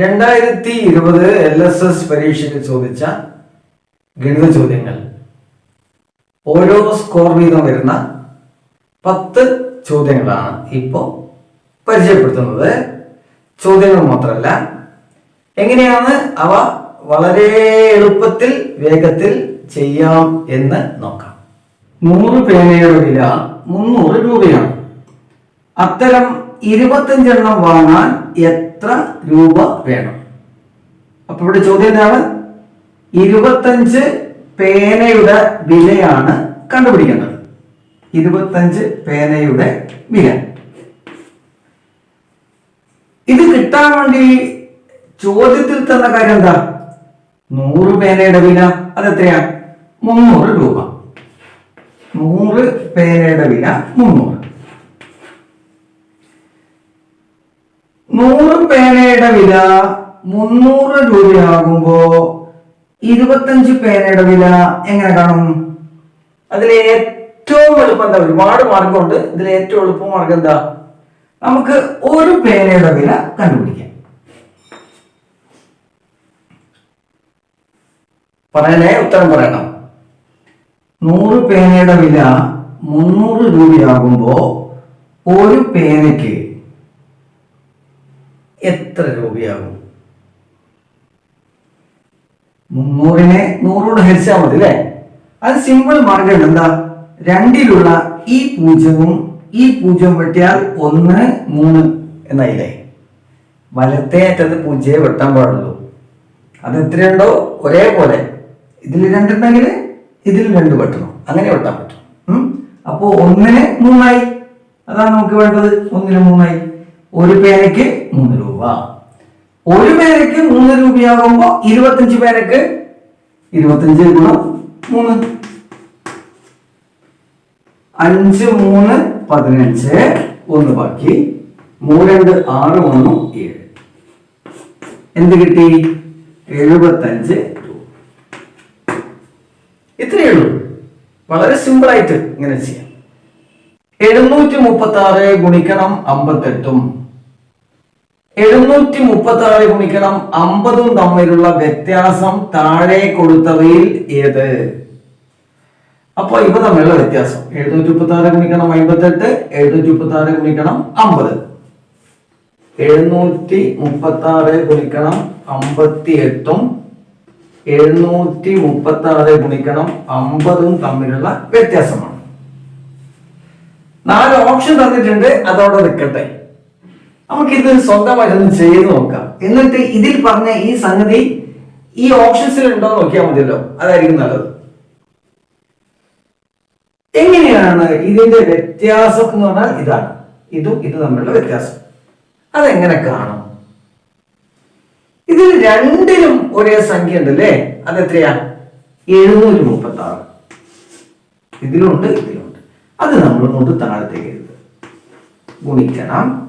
രണ്ടായിരത്തി ഇരുപത് L S S പരീക്ഷയ്ക്ക് ചോദിച്ച ഗണിത ചോദ്യങ്ങൾ. ഓരോ സ്കോർ വീതം വരുന്ന പത്ത് ചോദ്യങ്ങളാണ് ഇപ്പോൾ പരിചയപ്പെടുത്തുന്നത്. ചോദ്യങ്ങൾ മാത്രമല്ല എങ്ങനെയാണ് അവ വളരെ എളുപ്പത്തിൽ വേഗത്തിൽ ചെയ്യാം എന്ന് നോക്കാം. നൂറ് പേനയുടെ വില മുന്നൂറ് രൂപയാണ്. അത്തരം ഇരുപത്തഞ്ചെണ്ണം വാങ്ങാൻ എത്ര രൂപ വേണം? അപ്പൊ ഇവിടെ ചോദ്യം എന്താണ്? ഇരുപത്തഞ്ച് പേനയുടെ വിലയാണ് കണ്ടുപിടിക്കേണ്ടത്. ഇരുപത്തഞ്ച് പേനയുടെ വില. ഇത് കിട്ടാൻ വേണ്ടി ചോദ്യത്തിൽ തന്ന കാര്യം എന്താ? നൂറ് പേനയുടെ വില അതെത്രയാ? മുന്നൂറ് രൂപ. നൂറ് പേനയുടെ വില മുന്നൂറ്. നൂറ് പേനയുടെ വില മുന്നൂറ് രൂപയാകുമ്പോ ഇരുപത്തഞ്ച് പേനയുടെ വില എങ്ങനെ കാണും? അതിൽ ഏറ്റവും എളുപ്പം എന്താ? ഒരുപാട് മാർഗമുണ്ട്. ഇതിൽ ഏറ്റവും എളുപ്പ മാർഗം എന്താ? നമുക്ക് ഒരു പേനയുടെ വില കണ്ടുപിടിക്കാം. പറയണേ ഉത്തരം പറയണം. നൂറ് പേനയുടെ വില മുന്നൂറ് രൂപയാകുമ്പോ ഒരു പേനയ്ക്ക് എത്ര രൂപയാകും മുന്നൂറിനെ നൂറോട് ഹരിച്ചാൽ മതി അല്ലേ? അത് സിമ്പിൾ മാർഗം എന്താ? രണ്ടിലുള്ള ഈ പൂജ്യവും ഈ പൂജ്യം വെട്ടിയാൽ ഒന്ന് മൂന്ന് എന്നായില്ലേ? വലത്തെ അറ്റത്ത് പൂജ്യയെ വെട്ടാൻ പാടുള്ളൂ. അത് എത്രയുണ്ടോ? ഒരേപോലെ. ഇതിൽ രണ്ടുണ്ടെങ്കിൽ ഇതിൽ രണ്ട് വെട്ടണം. അങ്ങനെ വെട്ടാൻ പറ്റും. അപ്പോൾ അപ്പോ ഒന്നിന് മൂന്നായി. അതാണ് നമുക്ക് വേണ്ടത്. ഒന്നിന് മൂന്നായി. ഒരു പേനയ്ക്ക് മൂന്ന് രൂപ. ഒരു പേനയ്ക്ക് മൂന്ന് രൂപയാകുമ്പോ ഇരുപത്തഞ്ച് പേനയ്ക്ക് ഇരുപത്തഞ്ച് ഗുണം മൂന്ന്. അഞ്ച് മൂന്ന് പതിനഞ്ച് ഒന്ന് ബാക്കി മൂന്ന് രണ്ട് ആറ് ഒന്ന് ഏഴ്. എന്ത് കിട്ടി? എഴുപത്തഞ്ച് ഇത്രയേ ഉള്ളൂ. വളരെ സിമ്പിൾ ആയിട്ട് ഇങ്ങനെ ചെയ്യാം. എഴുന്നൂറ്റി മുപ്പത്തി ആറ് ഗുണിക്കണം അമ്പത്തെട്ടും. എഴുന്നൂറ്റി മുപ്പത്തി ആറ് ഗുണിക്കണം അമ്പതും തമ്മിലുള്ള വ്യത്യാസം താഴെ കൊടുത്തവയിൽ ഏത്? അപ്പൊ ഇവ തമ്മിലുള്ള വ്യത്യാസം. എഴുന്നൂറ്റി മുപ്പത്തി ആറ് ഗുണിക്കണം അമ്പത്തെട്ട് എഴുന്നൂറ്റി മുപ്പത്തി ആറ് ഗുണിക്കണം അമ്പത്. എഴുന്നൂറ്റി മുപ്പത്തി ആറ് ഗുണിക്കണം അമ്പത്തി എട്ടും എഴുന്നൂറ്റി മുപ്പത്തി ആറ് ഗുണിക്കണം അമ്പതും തമ്മിലുള്ള വ്യത്യാസമാണ്. നാല് ഓപ്ഷൻ തന്നിട്ടുണ്ട് അതോടെ നിൽക്കട്ടെ. നമുക്കിത് സ്വന്തമായിട്ടൊന്ന് ചെയ്ത് നോക്കാം. എന്നിട്ട് ഇതിൽ പറഞ്ഞ ഈ സംഗതി ഈ ഓപ്ഷൻസിൽ ഉണ്ടോ നോക്കിയാൽ മതിയല്ലോ. അതായിരിക്കും നല്ലത്. എങ്ങനെയാണ് ഇതിന്റെ വ്യത്യാസം എന്ന് പറഞ്ഞാൽ ഇതാണ്. ഇതും ഇത് തമ്മിലുള്ള വ്യത്യാസം. അതെങ്ങനെ കാണും? ഇതിൽ രണ്ടിലും ഒരേ സംഖ്യ അല്ലേ അതെത്രയാ എഴുന്നൂറ്റി മുപ്പത്തി ആറ് ഇതിലുണ്ട് ഇതിലുണ്ട്. അത് നമ്മൾ കൊണ്ട് താഴത്തേക്ക് എഴുതുക. ഗുണിക്കണം.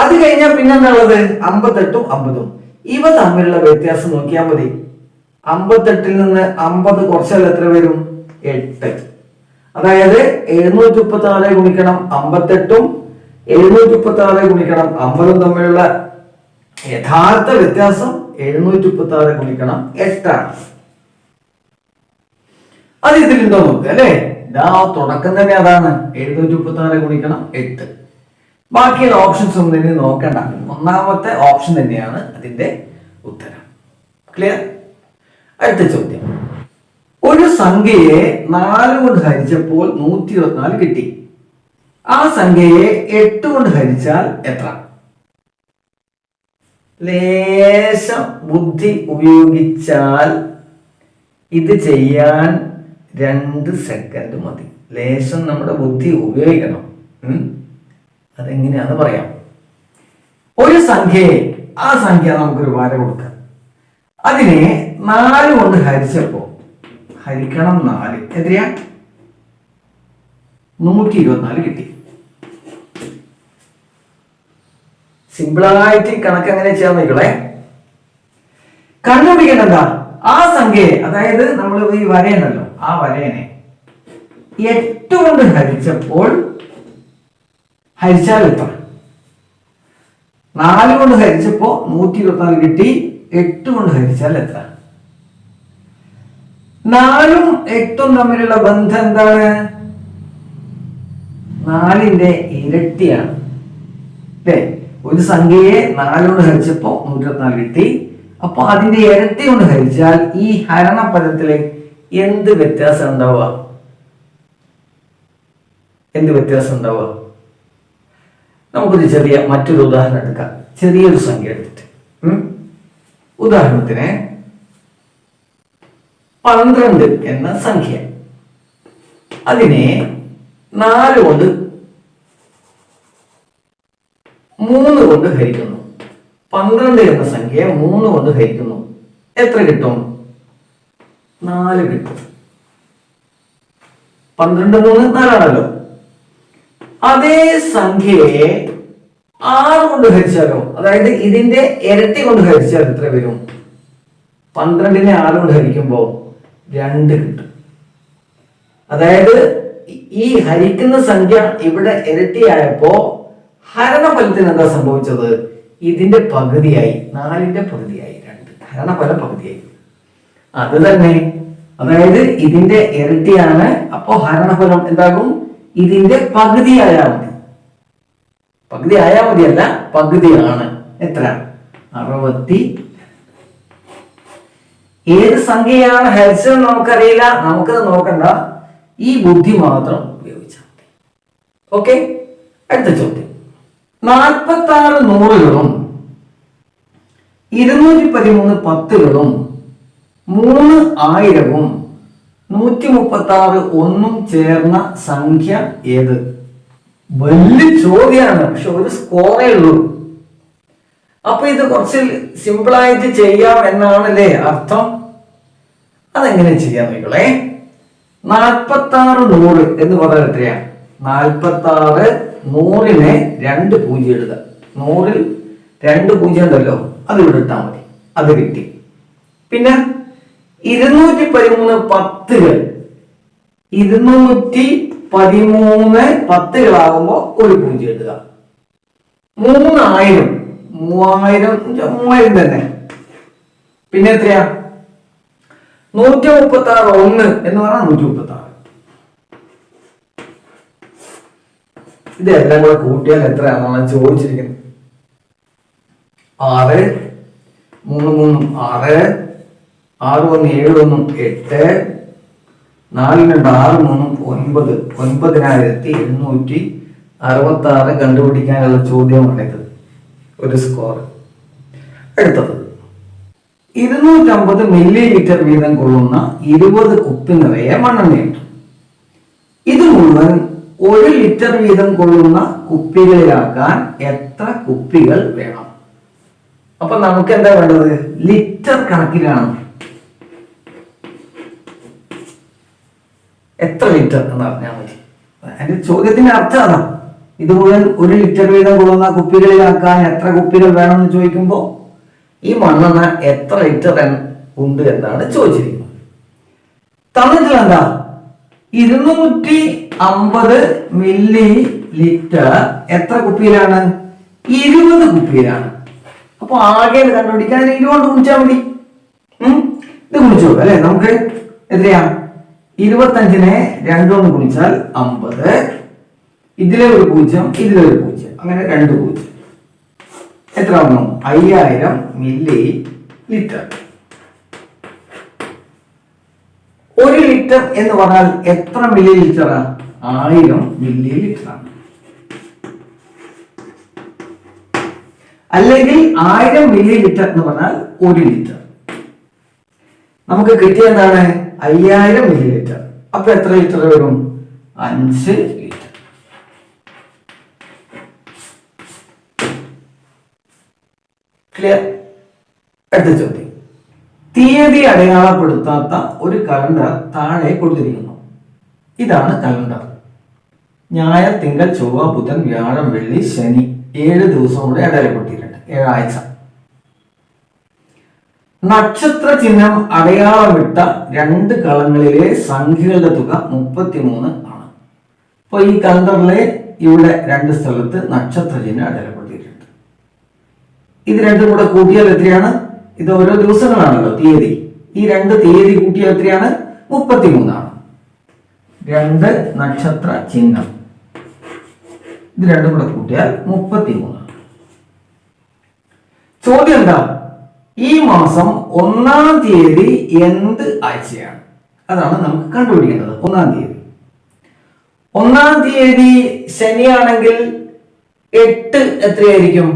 അത് കഴിഞ്ഞാൽ പിന്നെന്താണുള്ളത് അമ്പത്തെട്ടും അമ്പതും. ഇവ തമ്മിലുള്ള വ്യത്യാസം നോക്കിയാൽ മതി. അമ്പത്തെട്ടിൽ നിന്ന് അമ്പത് കുറച്ചാൽ എത്ര വരും? എട്ട്. അതായത് എഴുന്നൂറ്റി മുപ്പത്തി ആറ് ഗുണിക്കണം അമ്പത്തെട്ടും എഴുന്നൂറ്റി മുപ്പത്തി ആറ് ഗുണിക്കണം അമ്പതും തമ്മിലുള്ള യഥാർത്ഥ വ്യത്യാസം എഴുന്നൂറ്റി മുപ്പത്തി ആറ് ഗുണിക്കണം എട്ടാണ്. അത് ഇതിലുണ്ടോ നോക്കുക അല്ലേ? ഇതാ തുടക്കം തന്നെ അതാണ്. എഴുന്നൂറ്റി മുപ്പത്തി ആറ് ഗുണിക്കണം എട്ട്. ബാക്കിയുള്ള ഓപ്ഷൻസ് ഒന്നും ഇനി നോക്കണ്ട. ഒന്നാമത്തെ ഓപ്ഷൻ തന്നെയാണ് അതിന്റെ ഉത്തരം. ക്ലിയർ അടുത്ത ചോദ്യം. ഒരു സംഖ്യയെ നാല് കൊണ്ട് ഹരിച്ചപ്പോൾ നൂറ്റി ഇരുപത്തിനാല് കിട്ടി. ആ സംഖ്യയെ എട്ട് കൊണ്ട് ഹരിച്ചാൽ എത്ര? ലേശം ബുദ്ധി ഉപയോഗിച്ചാൽ ഇത് ചെയ്യാൻ രണ്ട് സെക്കൻഡ് മതി. ലേശം നമ്മുടെ ബുദ്ധി ഉപയോഗിക്കണം. അതെങ്ങനെയാന്ന് പറയാം. ഒരു സംഖ്യയെ ആ സംഖ്യ നമുക്കൊരു വര കൊടുക്കാം. അതിനെ നാല് കൊണ്ട് ഹരിച്ചപ്പോ ഹരിക്കണം നാല്. എത്രയാ? നൂറ്റി ഇരുപത്തിനാല് കിട്ടി സിമ്പിളായിട്ട് കണക്ക് എങ്ങനെ ചെയ്യാൻ നോക്കളെ കണ്ടുപിടിക്കേണ്ട എന്താ? ആ സംഖ്യയെ അതായത് നമ്മൾ ഈ വരയുണ്ടല്ലോ ആ വരയനെ എട്ട് കൊണ്ട് ഹരിച്ചപ്പോൾ ഹരിച്ചാൽ എത്ര നാല് കൊണ്ട് ഹരിച്ചപ്പോ നൂറ്റി ഇരുപത്തിനാല് കിട്ടി എട്ട് കൊണ്ട് ഹരിച്ചാൽ എത്ര നാലും എട്ടും തമ്മിലുള്ള ബന്ധം എന്താണ്? നാലിന്റെ ഇരട്ടിയാണ്. അല്ലേ? ഒരു സംഖ്യയെ നാലുകൊണ്ട് ഹരിച്ചപ്പോ നൂറ്റി ഇരുപത്തിനാല് കിട്ടി. അപ്പൊ അതിന്റെ ഇരട്ടി കൊണ്ട് ഹരിച്ചാൽ ഈ ഹരണപദത്തിൽ എന്ത് വ്യത്യാസം ഉണ്ടാവുക? എന്ത് വ്യത്യാസം ഉണ്ടാവുക? നമുക്കൊരു ചെറിയ മറ്റൊരു ഉദാഹരണം എടുക്കാം. ചെറിയൊരു സംഖ്യ എടുത്തിട്ട്. ഉദാഹരണത്തിന് പന്ത്രണ്ട് എന്ന സംഖ്യ. അതിനെ നാല് കൊണ്ട് മൂന്ന് കൊണ്ട് ഹരിക്കുന്നു. പന്ത്രണ്ട് എന്ന സംഖ്യയെ മൂന്ന് കൊണ്ട് ഹരിക്കുന്നു. എത്ര കിട്ടും? നാല് കിട്ടും. പന്ത്രണ്ട് മൂന്ന് നാലാണല്ലോ. അതേ സംഖ്യയെ ആറ് കൊണ്ട് ഹരിച്ചാലോ അതായത് ഇതിന്റെ ഇരട്ടി കൊണ്ട് ഹരിച്ചാൽ എത്ര വരും? പന്ത്രണ്ടിനെ ആറ് കൊണ്ട് ഹരിക്കുമ്പോ രണ്ട് കിട്ടും. അതായത് ഈ- ഹരിക്കുന്ന സംഖ്യ ഇവിടെ ഇരട്ടിയായപ്പോ ഹരണഫലത്തിന് എന്താ സംഭവിച്ചത്? ഇതിന്റെ പകുതിയായി നാലിന്റെ പകുതിയായി രണ്ട്. ഹരണഫല പകുതിയായി. അത് തന്നെ. അതായത് ഇതിന്റെ ഇരട്ടിയാണ് അപ്പോ ഹരണഫലം എന്താകും? ഇതിന്റെ പകുതിയായാൽ മതി. പകുതി ആയാൽ മതിയല്ല പകുതിയാണ് എത്ര? അറുപത്തി. ഏത് സംഖ്യയാണ് ഹരിച്ചത് നമുക്കറിയില്ല. നമുക്കത് നോക്കണ്ട. ഈ ബുദ്ധി മാത്രം ഉപയോഗിച്ചാൽ മതി. ഓക്കെ? അടുത്ത ചോദ്യം. നാൽപ്പത്തി ആറ് നൂറുകളും ഇരുന്നൂറ്റി പതിമൂന്ന് പത്തുകളും മൂന്ന് ആയിരവും നൂറ്റി മുപ്പത്തി ആറ് ഒന്നും ചേർന്ന സംഖ്യ ഏത്? വലിയ ചോദ്യമാണ്. പക്ഷെ ഒരു സ്കോറേ ഉള്ളൂ. അപ്പൊ ഇത് കുറച്ച് സിമ്പിളായിട്ട് ചെയ്യാം എന്നാണല്ലേ അർത്ഥം? അതെങ്ങനെ ചെയ്യാൻ നിങ്ങളെ നാൽപ്പത്തി ആറ് നൂറ് എന്ന് പറഞ്ഞാൽ എത്രയാ നാൽപ്പത്തി ആറ് നൂറിനെ രണ്ട് പൂജ്യം ഇടുക നൂറിൽ രണ്ട് പൂജ്യം ഉണ്ടല്ലോ അത് ഇവിടെ ഇട്ടാൽ മതി. അത് കിട്ടി. പിന്നെ ഇരുന്നൂറ്റി പതിമൂന്ന് പത്തുകൾ ഇരുന്നൂറ്റി പതിമൂന്ന് പത്തുകളാകുമ്പോ ഒരു പൂജ്യം ഇടുക മൂന്നായിരം. മൂവായിരം മൂവായിരം തന്നെ. പിന്നെ എത്രയാ? നൂറ്റി മുപ്പത്തി ആറ് ഒന്ന് എന്ന് പറഞ്ഞാൽ നൂറ്റി മുപ്പത്തി ആറ് ഇതെല്ലാം കൂടെ കൂട്ടിയാൽ എത്രയാണെന്നാണ് ചോദിച്ചിരിക്കുന്നത്. ആറ് മൂന്ന് മൂന്നും ആറ് ആറ് ഒന്ന് ഏഴ് ഒന്നും എട്ട് നാല് രണ്ട് ആറ് മൂന്നും ഒൻപത് ഒൻപതിനായിരത്തി എണ്ണൂറ്റി അറുപത്തി ആറ് കണ്ടുപിടിക്കാനുള്ള ചോദ്യമാണിത് ഒരു സ്കോർ എടുത്തത് ഇരുന്നൂറ്റമ്പത് മില്ലി ലിറ്റർ വീതം കൊള്ളുന്ന ഇരുപത് കുപ്പി നിറയെ മണ്ണെണ്ണയുണ്ട്. ഇത് മുഴുവൻ ഒരു ലിറ്റർ വീതം കൊള്ളുന്ന കുപ്പികളിലാക്കാൻ എത്ര കുപ്പികൾ വേണം? അപ്പൊ നമുക്ക് എന്താ വേണ്ടത്? ലിറ്റർ കണക്കിലാണ്. എത്ര ലിറ്റർ എന്ന് പറഞ്ഞാൽ മതി. അതിന്റെ ചോദ്യത്തിന്റെ അർത്ഥം അതാ. ഇത് മുഴുവൻ ഒരു ലിറ്റർ വീതം കൊള്ളുന്ന കുപ്പികളിലാക്കാൻ എത്ര കുപ്പികൾ വേണമെന്ന് ചോദിക്കുമ്പോൾ ഈ മണ്ണെണ്ണ എത്ര ലിറ്റർ ഉണ്ട് എന്നാണ് ചോദിച്ചിരിക്കുന്നത്. തന്നിട്ടില്ല എന്താ? ഇരുന്നൂറ്റി അമ്പത് മില്ലി ലിറ്റർ എത്ര കുപ്പിയിലാണ്? ഇരുപത് കുപ്പിയിലാണ്. അപ്പൊ ആകെ കണ്ടുപിടിക്കാൻ ഇരുപത് കുടിച്ചാൽ മതി? ഇത് നോക്കാം അല്ലെ? നമുക്ക് എത്രയാ? ഇരുപത്തഞ്ചിനെ രണ്ടുകൊണ്ട് ഗുണിച്ചാൽ അമ്പത്. ഇതിലെ ഒരു പൂജ്യം ഇതിലെ ഒരു പൂജ്യം. അങ്ങനെ രണ്ട് പൂജ്യം. എത്ര വന്നു അയ്യായിരം മില്ലി ലിറ്റർ. ഒരു ലിറ്റർ എന്ന് പറഞ്ഞാൽ എത്ര മില്ലി ലിറ്റർ ആയിരം മില്ലി ലിറ്റർ അല്ലെങ്കിൽ ആയിരം മില്ലി ലിറ്റർ എന്ന് പറഞ്ഞാൽ ഒരു ലിറ്റർ. നമുക്ക് കിട്ടിയ എന്താണ്? അയ്യായിരം മില്ലി ലിറ്റർ അപ്പൊ എത്ര ലിറ്റർ വരും? അഞ്ച് ലിറ്റർ ക്ലിയർ അടുത്ത ചോദ്യം. തീയതി അടയാളപ്പെടുത്താത്ത ഒരു കലണ്ടർ താഴെ കൊടുത്തിരിക്കുന്നു ഇതാണ് കലണ്ടർ ഞായർ തിങ്കൾ ചൊവ്വ ബുധൻ വ്യാഴം വെള്ളി ശനി. ഏഴ് ദിവസം കൂടെ അടയാളപ്പെടുത്തിയിട്ടുണ്ട്. ഏഴാഴ്ച. നക്ഷത്ര ചിഹ്നം അടയാളമിട്ട രണ്ട് കളങ്ങളിലെ സംഖ്യകളുടെ തുക മുപ്പത്തിമൂന്ന് ആണ്. അപ്പോൾ ഈ കലണ്ടറിലെ ഇവിടെ രണ്ട് സ്ഥലത്ത് നക്ഷത്ര ചിഹ്നം അടയാളപ്പെടുത്തിയിട്ടുണ്ട്. ഇത് രണ്ടും കൂടെ കൂട്ടിയാൽ എത്രയാണ്? ഇത് ഓരോ ദിവസങ്ങളാണല്ലോ തീയതി. ഈ രണ്ട് തീയതി കൂട്ടിയാൽ എത്രയാണ്? മുപ്പത്തിമൂന്നാണ്. രണ്ട് നക്ഷത്ര ചിഹ്നം. ഇത് രണ്ടും കൂടെ കൂട്ടിയാൽ മുപ്പത്തിമൂന്നാണ്. ചോദ്യം എന്താ? ഈ മാസം ഒന്നാം തീയതി എന്ത് ആഴ്ചയാണ്? അതാണ് നമുക്ക് കണ്ടുപിടിക്കേണ്ടത് ഒന്നാം തീയതി. ഒന്നാം തീയതി ശനിയാണെങ്കിൽ എട്ട് എത്രയായിരിക്കും?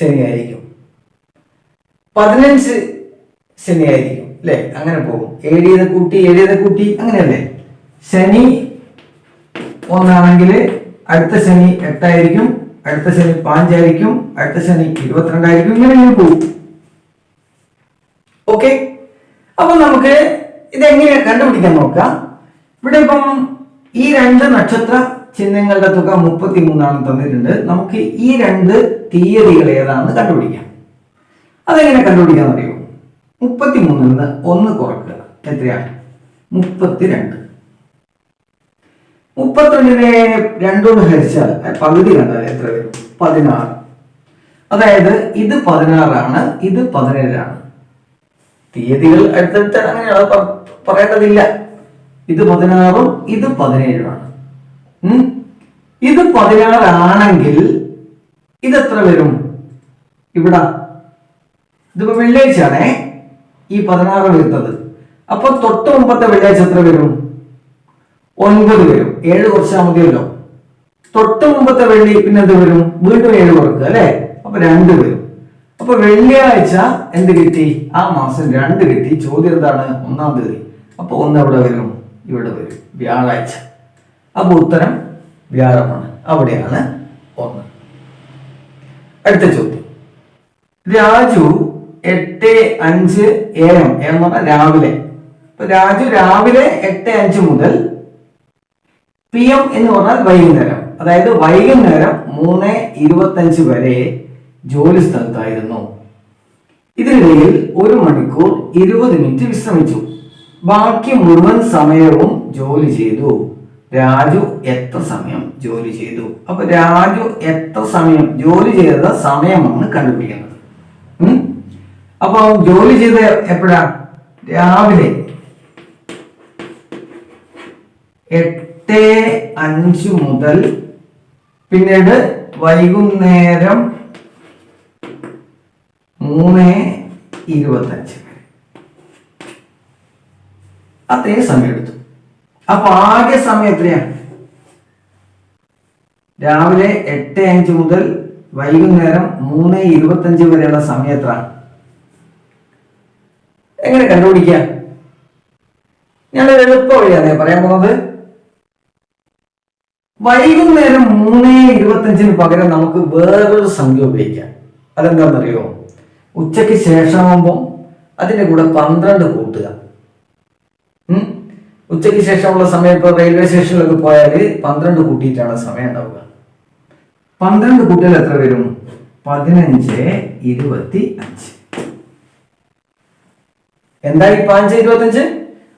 ശനിയായിരിക്കും. പതിനഞ്ച് ശനിയായിരിക്കും അല്ലെ? അങ്ങനെ പോകും. ഏഴിയത് കൂട്ടി ഏഴിയത് കൂട്ടി അങ്ങനെയല്ലേ? ശനി ഒന്നാണെങ്കിൽ അടുത്ത ശനി എട്ടായിരിക്കും അടുത്ത ശനി പാഞ്ചായിരിക്കും അടുത്ത ശനി ഇരുപത്തിരണ്ടായിരിക്കും ഇങ്ങനെ പോകും. ഓക്കെ അപ്പൊ നമുക്ക് ഇത് ഇതെങ്ങനെ കണ്ടുപിടിക്കാൻ നോക്കാം ഇവിടെ ഇപ്പം ഈ രണ്ട് നക്ഷത്ര ചിഹ്നങ്ങളുടെ തുക മുപ്പത്തി മൂന്നാണ് തന്നിട്ടുണ്ട്. നമുക്ക് ഈ രണ്ട് തീയതികൾ ഏതാണെന്ന് കണ്ടുപിടിക്കാം. അതെങ്ങനെ കണ്ടുപിടിക്കാൻ അറിയോ മുപ്പത്തി മൂന്നിൽ നിന്ന് ഒന്ന് കുറക്കുക. എത്രയാണ്? മുപ്പത്തിരണ്ട്. മുപ്പത്തിരണ്ടിനെ രണ്ടോട് ഹരിച്ചാൽ പകുതി കണ്ടാൽ എത്ര വരും? പതിനാറ്. അതായത് ഇത് പതിനാറാണ് ഇത് പതിനേഴാണ്. തീയതികൾ അടുത്തടുത്ത് അങ്ങനെയാണ് പറയേണ്ടതില്ല. ഇത് പതിനാറും ഇത് പതിനേഴുമാണ്? ഇത് പതിനാറാണെങ്കിൽ ഇതെത്ര വരും? ഇവിടെ. ഇതിപ്പോ വെള്ളിയാഴ്ചയാണേ. ഈ പതിനാറ് വരുന്നത്. അപ്പൊ തൊട്ട് മുമ്പത്തെ വെള്ളിയാഴ്ച എത്ര വരും? ഒൻപത് വരും. ഏഴ് കുറച്ചാൽ മതിയല്ലോ. തൊട്ട് മുമ്പത്തെ വെള്ളി പിന്നെ എന്ത് വരും? വീണ്ടും ഏഴ് കുറക്കുക അല്ലെ? അപ്പൊ രണ്ട് വരും. അപ്പൊ വെള്ളിയാഴ്ച എന്ത് കിട്ടി? ആ മാസം രണ്ട് കിട്ടി. ചോദ്യം എന്താണ്? ഒന്നാം തീയതി. അപ്പൊ ഒന്ന് എവിടെ വരും? ഇവിടെ വരും. വ്യാഴാഴ്ച. അപ്പൊ ഉത്തരം വ്യാഴമാണ്. അവിടെയാണ് ഒന്ന്. അടുത്ത ചോദ്യം. രാജു എട്ട് അഞ്ച് എ എന്ന് പറഞ്ഞാൽ രാവിലെ. അപ്പൊ രാജു രാവിലെ എട്ട് അഞ്ച് മുതൽ പി എം എന്ന് പറഞ്ഞാൽ വൈകുന്നേരം. അതായത് വൈകുന്നേരം മൂന്ന് ഇരുപത്തഞ്ച് വരെ ജോലി സ്ഥലത്തായിരുന്നു. ഇതിനിടയിൽ ഒരു മണിക്കൂർ ഇരുപത് മിനിറ്റ് വിശ്രമിച്ചു. ബാക്കി മുഴുവൻ സമയവും ജോലി ചെയ്തു. രാജു എത്ര സമയം ജോലി ചെയ്തു? അപ്പൊ രാജു എത്ര സമയം ജോലി ചെയ്ത സമയമാണ് കണ്ടുപിടിക്കുന്നത്? അപ്പൊ ജോലി ചെയ്ത എപ്പോഴാ? രാവിലെ. എട്ട് അഞ്ച് മുതൽ പിന്നീട് വൈകുന്നേരം മൂന്ന് ഇരുപത്തഞ്ച്. അതേ സമയം എടുത്തു അപ്പൊ ആകെ സമയം എത്രയാണ്? രാവിലെ എട്ട് അഞ്ച് മുതൽ വൈകുന്നേരം മൂന്ന് ഇരുപത്തഞ്ച് വരെയുള്ള സമയം എത്ര? എങ്ങനെ കണ്ടുപിടിക്കുക? ഞാൻ ഒരു എളുപ്പ വഴിയാണ് പറയാൻ പോകുന്നത്. വൈകുന്നേരം മൂന്ന് ഇരുപത്തഞ്ചിന് പകരം നമുക്ക് വേറൊരു സംഖ്യ ഉപയോഗിക്കാം. അതെന്താണെന്നറിയോ ഉച്ചയ്ക്ക് ശേഷമാകുമ്പോൾ അതിന്റെ കൂടെ പന്ത്രണ്ട് കൂട്ടുക. ഉച്ചയ്ക്ക് ശേഷമുള്ള സമയം ഇപ്പോൾ റെയിൽവേ സ്റ്റേഷനിലൊക്കെ പോയാൽ പന്ത്രണ്ട് കൂട്ടിയിട്ടാണ് സമയം ഉണ്ടാവുക. പന്ത്രണ്ട് കൂട്ടിയാൽ എത്ര വരും? പതിനഞ്ച് ഇരുപത്തി അഞ്ച് എന്തായി പതിനഞ്ച് ഇരുപത്തഞ്ച്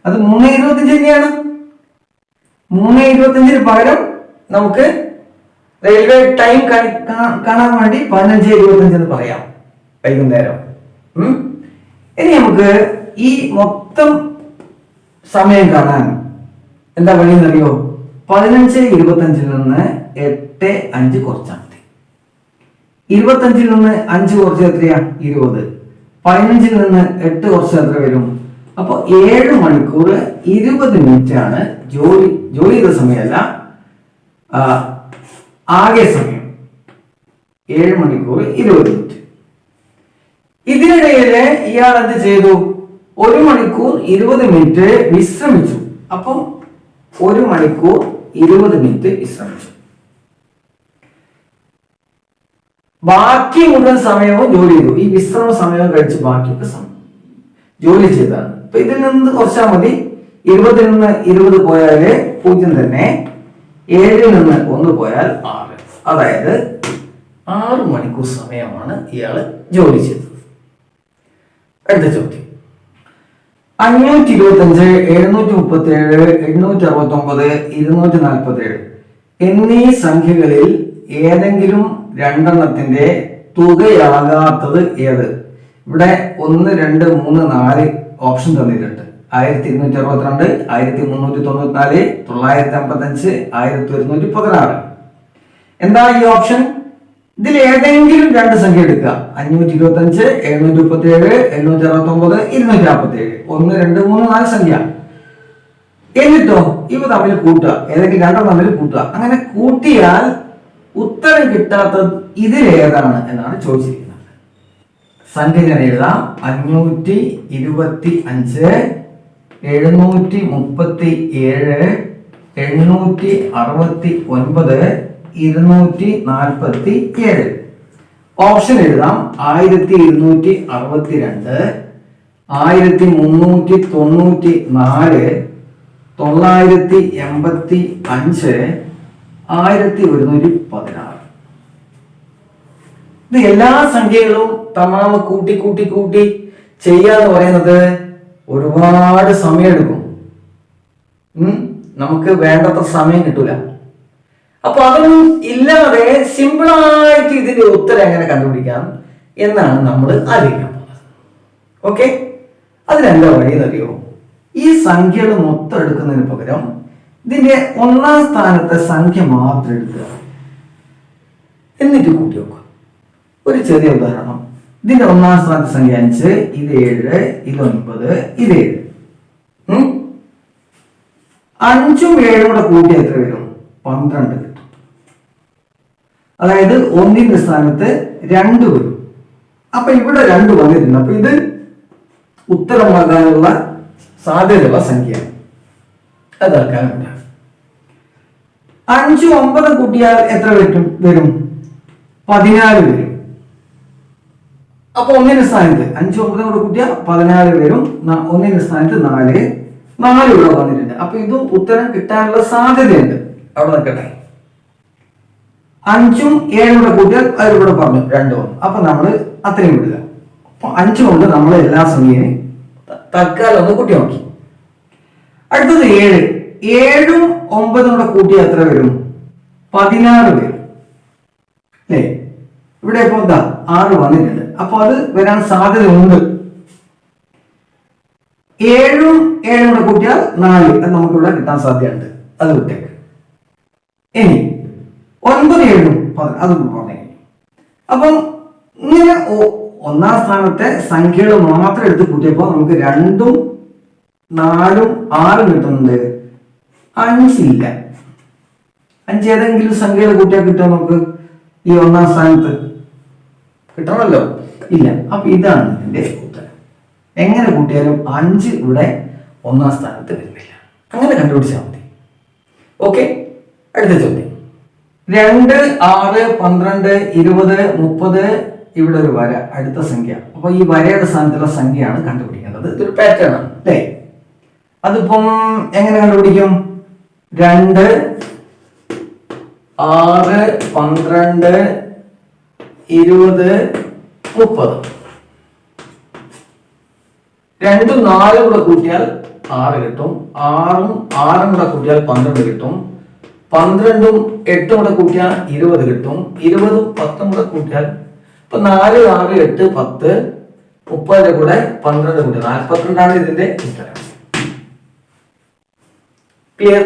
അത് മൂന്ന് ഇരുപത്തഞ്ച് തന്നെയാണ്. മൂന്ന് ഇരുപത്തഞ്ചിന് പകരം നമുക്ക് റെയിൽവേ ടൈം കാണാൻ വേണ്ടി പതിനഞ്ച് ഇരുപത്തഞ്ച് എന്ന് പറയാം. വൈകുന്നേരം? ഇനി നമുക്ക് ഈ മൊത്തം സമയം കാണാൻ എന്താ വഴി എന്നറിയോ പതിനഞ്ച് ഇരുപത്തഞ്ചിൽ നിന്ന് എട്ട് അഞ്ച് കുറച്ചാൽ മതി. ഇരുപത്തഞ്ചിൽ നിന്ന് അഞ്ച് കുറച്ച് എത്രയാ? ഇരുപത്. പതിനഞ്ചിൽ നിന്ന് എട്ട് കുറച്ച് എത്ര വരും? അപ്പൊ ഏഴ് മണിക്കൂർ ഇരുപത് മിനിറ്റ് ആണ് ജോലി ജോലി ചെയ്ത സമയമല്ല. ആകെ സമയം. ഏഴ് മണിക്കൂർ ഇരുപത് മിനിറ്റ്. ഇതിനിടയിൽ ഇയാൾ എന്ത് ചെയ്തു? ഒരു മണിക്കൂർ ഇരുപത് മിനിറ്റ് വിശ്രമിച്ചു. അപ്പം ഒരു മണിക്കൂർ ഇരുപത് മിനിറ്റ് വിശ്രമിച്ചു. ബാക്കി മുഴുവൻ സമയവും ജോലി ചെയ്തു. ഈ വിശ്രമ സമയവും കഴിച്ച് ബാക്കിയൊക്കെ സമയം. ജോലി ചെയ്താണ് അപ്പൊ ഇതിൽ നിന്ന് കുറച്ചാൽ മതി. ഇരുപതിൽ നിന്ന് ഇരുപത് പോയാൽ പൂജ്യം തന്നെ. ഏഴിൽ നിന്ന് ഒന്ന് പോയാൽ ആറ്. അതായത് ആറ് മണിക്കൂർ സമയമാണ് ഇയാൾ ജോലി ചെയ്തത്. അടുത്ത ചോദ്യം. അഞ്ഞൂറ്റി ഇരുപത്തി അഞ്ച് എഴുന്നൂറ്റി മുപ്പത്തി ഏഴ് എണ്ണൂറ്റി അറുപത്തി ഒമ്പത് ഇരുന്നൂറ്റി നാൽപ്പത്തി ഏഴ് എന്നീ സംഖ്യകളിൽ ഏതെങ്കിലും രണ്ടെണ്ണത്തിന്റെ തുകയാകാത്തത് ഏത്? ഇവിടെ ഒന്ന് രണ്ട് മൂന്ന് നാല് ഓപ്ഷൻ തന്നിട്ടുണ്ട്. ആയിരത്തി ഇരുന്നൂറ്റി അറുപത്തിരണ്ട് ആയിരത്തി മുന്നൂറ്റി തൊണ്ണൂറ്റി നാല് തൊള്ളായിരത്തി അമ്പത്തി അഞ്ച് ആയിരത്തി ഒരുന്നൂറ്റി പതിനാറ് എന്താ ഈ ഓപ്ഷൻ? ഇതിൽ ഏതെങ്കിലും രണ്ട് സംഖ്യ എടുക്കുക. അഞ്ഞൂറ്റി ഇരുപത്തി അഞ്ച് എഴുന്നൂറ്റി മുപ്പത്തി ഏഴ് എഴുന്നൂറ്റി അറുപത്തി ഒമ്പത് ഇരുന്നൂറ്റി നാൽപ്പത്തി ഏഴ് ഒന്ന് രണ്ട് മൂന്ന് നാല് സംഖ്യ. എന്നിട്ടോ? ഇവ തമ്മിൽ കൂട്ടുക. ഏതെങ്കിലും രണ്ടും തമ്മിൽ കൂട്ടുക. അങ്ങനെ കൂട്ടിയാൽ ഉത്തരം കിട്ടാത്തത് ഇതിലേതാണ് എന്നാണ് ചോദിച്ചിരിക്കുന്നത്. സംഖ്യ ഞാൻ എഴുതാം. അഞ്ഞൂറ്റി ഇരുപത്തി അഞ്ച് എഴുന്നൂറ്റി മുപ്പത്തി ഏഴ് എണ്ണൂറ്റി അറുപത്തി ഒൻപത് ഇരുന്നൂറ്റി നാൽപ്പത്തി ഏഴ് ഓപ്ഷൻ എഴുതാം. ആയിരത്തി ഇരുന്നൂറ്റി അറുപത്തി രണ്ട് ആയിരത്തി മുന്നൂറ്റി തൊണ്ണൂറ്റി നാല് തൊള്ളായിരത്തി എൺപത്തി അഞ്ച് ആയിരത്തി ഒരുന്നൂറ്റി പതിനാറ് ഇത് എല്ലാ സംഖ്യകളും തമാമ കൂട്ടി കൂട്ടി കൂട്ടി ചെയ്യാന്ന് പറയുന്നത് ഒരുപാട് സമയമെടുക്കും? നമുക്ക് വേണ്ടത്ര സമയം കിട്ടൂല. അപ്പൊ അതൊന്നും ഇല്ലാതെ സിമ്പിളായിട്ട് ഇതിന്റെ ഉത്തരം എങ്ങനെ കണ്ടുപിടിക്കാം എന്നാണ് നമ്മൾ ആലോചിക്കാൻ പോകുന്നത് ഓക്കെ അതിനെന്താ വഴി എന്നറിയോ ഈ സംഖ്യകൾ മൊത്തം എടുക്കുന്നതിന് പകരം ഇതിന്റെ ഒന്നാം സ്ഥാനത്തെ സംഖ്യ മാത്രം എടുക്കുക. എന്നിട്ട് കൂട്ടി വെക്കുക. ഒരു ചെറിയ ഉദാഹരണം. ഇതിന്റെ ഒന്നാം സ്ഥാനത്തെ സംഖ്യ അഞ്ച് ഇത് ഏഴ് ഇത് ഒൻപത് ഇത് ഏഴ്? അഞ്ചും ഏഴും കൂടെ കൂട്ടി എത്ര വരും? പന്ത്രണ്ട്. അതായത് ഒന്നിന്റെ സ്ഥാനത്ത് രണ്ട് വരും. അപ്പൊ ഇവിടെ രണ്ട് വന്നിട്ടുണ്ട്. അപ്പൊ ഇത് ഉത്തരമാകാനുള്ള സാധ്യതയുള്ള സംഖ്യയാണ്. അതാക്കാനുണ്ട് അഞ്ചു ഒമ്പത് കൂട്ടിയാൽ എത്ര വരും? വരും. പതിനാല് വരും. അപ്പൊ ഒന്നിന്റെ സ്ഥാനത്ത് അഞ്ചു ഒമ്പത് കൂടെ കൂട്ടിയാൽ പതിനാല് വരും. ഒന്നിന്റെ സ്ഥാനത്ത് നാല്. നാല് ഇവിടെ വന്നിട്ടുണ്ട്. അപ്പൊ ഇതും ഉത്തരം കിട്ടാനുള്ള സാധ്യതയുണ്ട്. അവിടെ നിൽക്കട്ടെ. അഞ്ചും ഏഴും കൂടെ കൂട്ടിയാൽ അത് ഇവിടെ പറഞ്ഞു രണ്ടു അപ്പൊ നമ്മൾ അത്രയും വിടുക. അപ്പൊ അഞ്ചു കൊണ്ട് നമ്മൾ എല്ലാ ത- തൽക്കാലം ഒന്ന് കൂട്ടി നോക്കി. അടുത്തത് ഏഴ്. ഏഴും ഒമ്പതും കൂടെ കൂട്ടി എത്ര വരും? പതിനാറ് വരും. അല്ലേ? ഇവിടെ ഇപ്പൊ എന്താ? ആറ് വന്നിട്ടുണ്ട്. അപ്പൊ അത് വരാൻ സാധ്യത ഉണ്ട് ഏഴും ഏഴും കൂടെ കൂട്ടിയാൽ നാല്. അത് നമുക്കിവിടെ കിട്ടാൻ സാധ്യതയുണ്ട്. അത് വിട്ടേക്ക്. ഇനി ഒൻപത് ഏഴും അതും പറഞ്ഞു. അപ്പം ഇങ്ങനെ ഒന്നാം സ്ഥാനത്തെ സംഖ്യകൾ മാത്രം എടുത്ത് കൂട്ടിയപ്പോൾ നമുക്ക് രണ്ടും നാലും ആറും കിട്ടുന്നുണ്ട് അഞ്ചില്ല. അഞ്ച് ഏതെങ്കിലും സംഖ്യകൾ കൂട്ടിയാൽ കിട്ടുമോ നമുക്ക് ഈ ഒന്നാം സ്ഥാനത്ത്? കിട്ടണമല്ലോ. ഇല്ല. അപ്പൊ ഇതാണ് ഇതിന്റെ ഉത്തരം. എങ്ങനെ കൂട്ടിയാലും അഞ്ച് ഇവിടെ ഒന്നാം സ്ഥാനത്ത് വരുന്നില്ല അങ്ങനെ കണ്ടുപിടിച്ചാൽ മതി. ഓക്കെ? അടുത്ത ചോദ്യം. രണ്ട് ആറ് പന്ത്രണ്ട് ഇരുപത് മുപ്പത് ഇവിടെ ഒരു വര അടുത്ത സംഖ്യ. അപ്പൊ ഈ വരയുടെ സ്ഥാനത്തുള്ള സംഖ്യയാണ് കണ്ടുപിടിക്കേണ്ടത്. ഇതൊരു പാറ്റേൺ ആണ്. അല്ലേ? അതിപ്പം എങ്ങനെ കണ്ടുപിടിക്കും? രണ്ട് ആറ് പന്ത്രണ്ട് ഇരുപത് മുപ്പത്. രണ്ടും നാലും കൂടെ കൂട്ടിയാൽ ആറ് കിട്ടും. ആറും ആറും കൂടെ കൂട്ടിയാൽ പന്ത്രണ്ട് കിട്ടും. പന്ത്രണ്ടും എട്ടും കൂടെ കൂട്ടിയാൽ ഇരുപത് കിട്ടും. ഇരുപതും പത്തും കൂടെ കൂട്ടിയാൽ ഇപ്പൊ നാല് ആറ് എട്ട് പത്ത് മുപ്പതിന്റെ കൂടെ പന്ത്രണ്ട് കൂട്ടി നാൽപ്പത്തിരണ്ടാണ് ഇതിന്റെ ഉത്തരം. ക്ലിയർ